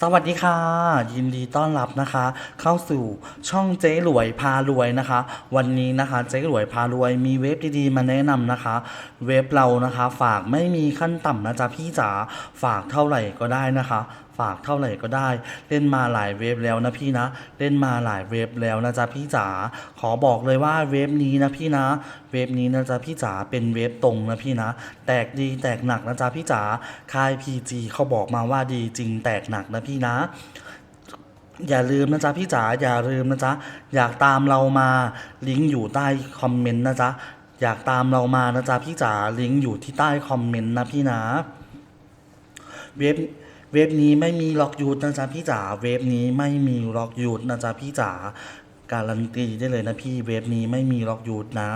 สวัสดีค่ะ ยินดีต้อนรับนะคะ เข้าสู่ช่องเจ๊รวยพารวยนะคะ วันนี้นะคะเจ๊รวยพารวยมีเว็บดีๆมาแนะนำนะคะ เว็บเรานะคะ ฝากไม่มีขั้นต่ำนะจ๊ะพี่จ๋าฝากเท่าไหร่ก็ได้นะคะ ฝากเท่าไหร่ก็ได้ เล่นมาหลายเว็บแล้วนะพี่นะ เล่นมาหลายเว็บแล้วนะจ๊ะพี่จ๋าขอบอกเลยว่าเว็บนี้นะพี่นะ เว็บนี้นะจ๊ะพี่จ๋าเป็นเว็บตรงนะพี่นะ แตกดีแตกหนักนะจ๊ะพี่จ๋าค่าย PG เขาบอกมาว่าดีจริงแตกหนักนะพี่นะอย่าลืมนะจ๊ะพี่จ๋าอย่าลืมนะจ๊ะอยากตามเรามาลิงก์อยู่ใต้คอมเมนต์นะจ๊ะอยากตามเรามานะจ๊ะพี่จ๋าลิงก์อยู่ที่ใต้คอมเมนต์นะพี่นะเว็บ เว็บนี้ไม่มีล็อกยูทนะจ๊ะพี่จ๋าเว็บนี้ไม่มีล็อกยูทนะจ๊ะพี่จ๋าการันตีได้เลยนะพี่เว็บนี้ไม่มีล็อกยูทนะ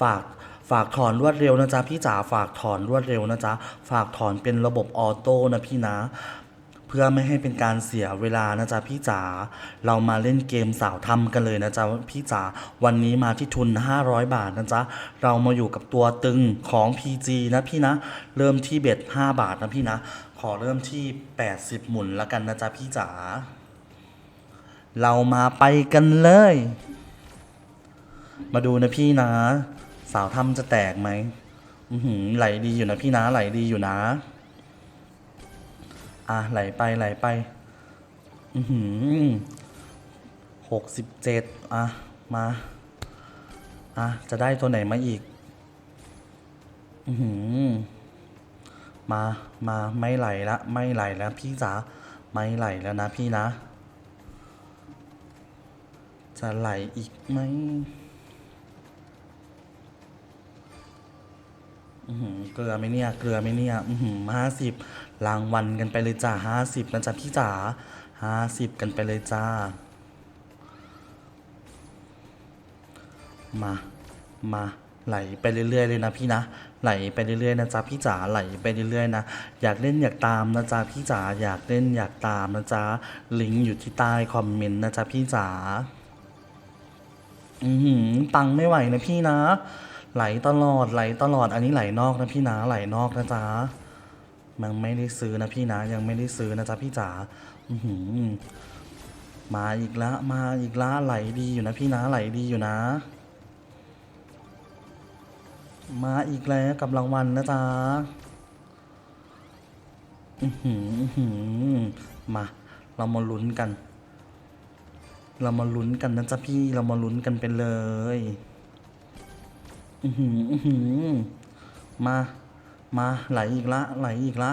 ฝากฝากถอนรวดเร็วนะจ๊ะพี่จ๋าฝากถอนรวดเร็วนะจ๊ะฝากถอนเป็นระบบออโต้นะพี่นะ พื่อไม่ให้เป็นการเสียเวลานะจ๊ะพี่จ๋าเรามาเล่นเกมสาวทำกันเลยนะจ๊ะพี่จ๋าวันนี้มาที่ทุน 500 บาทนะจ๊ะเรามาอยู่กับตัวตึงของ PG นะพี่นะ เริ่มที่เบ็ด5บาทนะพี่นะ ขอเริ่มที่ 80 หมุนแล้วกันนะจ๊ะพี่จ๋าเรามาไปกันเลย มาดูนะพี่นะ สาวทำจะแตกไหมหือไหลดีอยู่นะพี่นะไหลดีอยู่นะ อะไหลไปไหลไป อือหือหกสิบเจ็ดอะ มา อะ จะได้ตัวไหนมาอีก อือหือ มา มาไม่ไหลละไม่ไหลแล้วพี่จ๋าไม่ไหลแล้วนะพี่นะ จะไหลอีกไหมอือหือเกลือไหมเนี่ย เกลือไหมเนี่ยอือหือห้าสิบ รางวัลกันไปเลยจ้าห้าสิบนะจ๊ะพี่จ๋าห้าสิบกันไปเลยจ้า มา มาไหลไปเรื่อยๆเลยนะพี่นะ ไหลไปเรื่อยๆนะจ๊ะพี่จ๋าไหลไปเรื่อยๆนะ อยากเล่นอยากตามนะจ๊ะพี่จ๋าอยากเล่นอยากตามนะจ๊ะลิงก์อยู่ที่ใต้คอมเมนต์นะจ๊ะพี่จ๋าอือหือปังไม่ไหวนะพี่นะ ไหลตลอดไหลตลอดอันนี้ไหลนอกนะพี่นะไหลนอกนะจ๊ะ ยังไม่ได้ซื้อนะพี่นะ ยังไม่ได้ซื้อนะจ๊ะพี่จ๋าอือหือมาอีกละ มาอีกละไหลดีอยู่นะพี่นะไหลดีอยู่นะ มาอีกแล้วกับรางวัลนะจ๊ะอือหือมา เรามาลุ้นกัน เรามาลุ้นกันนะจ๊ะพี่เรามาลุ้นกันไปเลย อือหือ อือหือ มา มาไหลอีกละ ไหลอีกละ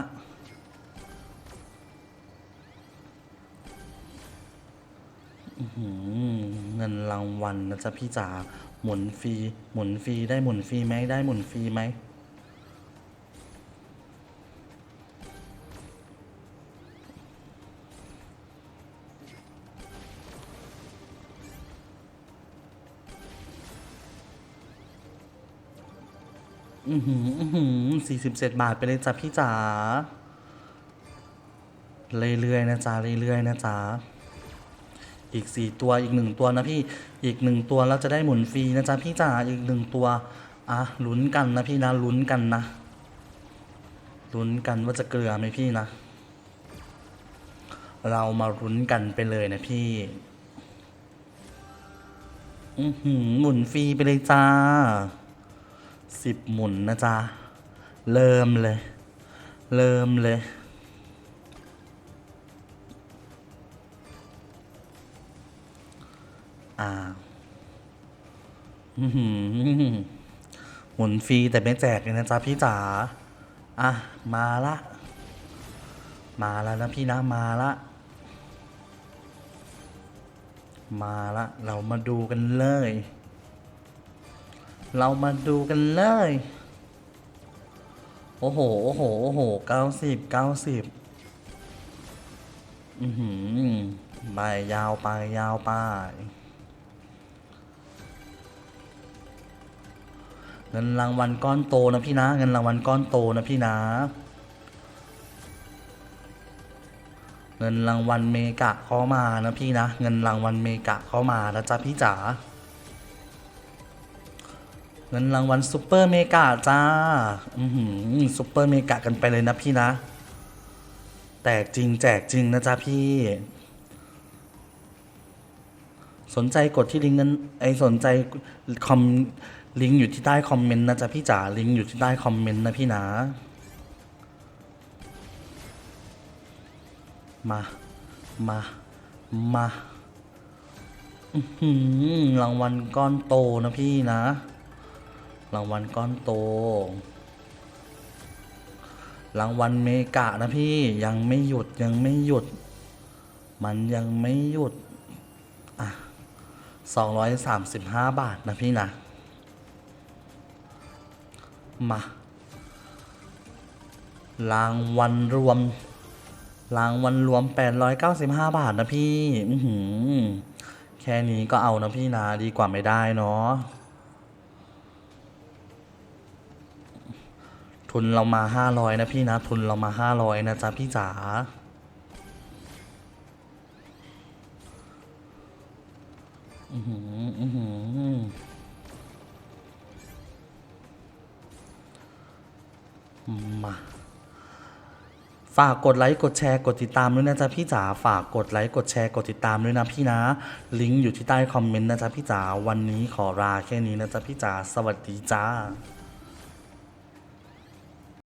เงินรางวัลนะจ๊ะพี่จ๋าหมุนฟรีหมุนฟรีได้หมุนฟรีไหมได้หมุนฟรีไหม อือหืออือหือสี่สิบเจ็ดบาทไปเลยจ้ะพี่จ๋า เรื่อยๆนะจ๊ะ เรื่อยๆนะจ๊ะ อีกสี่ตัวอีกหนึ่งตัวนะพี่ อีกหนึ่งตัวแล้วจะได้หมุนฟรีนะจ๊ะพี่จ๋า อีกหนึ่งตัว อะลุ้นกันนะพี่นะลุ้นกันนะ ลุ้นกันว่าจะเกลือไหมพี่นะ เรามาลุ้นกันไปเลยนะพี่อือหือหมุนฟรีไปเลยจ้า สิบหมุนนะจ๊ะ เริ่มเลย เริ่มเลย อ่าอื้อหือหมุนฟรีแต่ไม่แจกเลยนะจ๊ะพี่จ๋า อะ มาละ มาแล้วนะพี่นะ มาละ มาละ เรามาดูกันเลย เรามาดูกันเลย โอ้โห โอ้โห โอ้โหเก้าสิบเก้าสิบอือหือไปยาวไปยาวไปเงินรางวัลก้อนโตนะพี่นะ เงินรางวัลก้อนโตนะพี่นะ เงินรางวัลเมกะเข้ามานะพี่นะ เงินรางวัลเมกะเข้ามานะจ๊ะพี่จ๋า เงินรางวัลซูเปอร์เมกาจ้า อือหือซูเปอร์เมกากันไปเลยนะพี่นะ แตกจริงแจกจริงนะจ๊ะพี่ สนใจกดที่ลิงก์นั้น ไอสนใจคอมลิงก์อยู่ที่ใต้คอมเมนต์นะจ๊ะพี่จ๋า ลิงก์อยู่ที่ใต้คอมเมนต์นะพี่นะ มา มา มาอื้อหือรางวัลก้อนโตนะพี่นะ รางวัลก้อนโต รางวัลเมกะนะพี่ยังไม่หยุดยังไม่หยุด มันยังไม่หยุด อะสองร้อยสามสิบห้าบาทนะพี่นะ มา รางวัลรวม รางวัลรวม895บาทนะพี่อือหือแค่นี้ก็เอานะพี่นะ ดีกว่าไม่ได้เนาะ ทุนเรามา500นะพี่นะ ทุนเรามา500นะจ๊ะพี่จ๋าอือหืออือหือมาฝากกดไลค์กดแชร์กดติดตามด้วยนะจ๊ะพี่จ๋าฝากกดไลค์กดแชร์กดติดตามด้วยนะพี่นะ ลิงก์อยู่ที่ใต้คอมเมนต์นะจ๊ะพี่จ๋าวันนี้ขอลาแค่นี้นะจ๊ะพี่จ๋าสวัสดีจ้า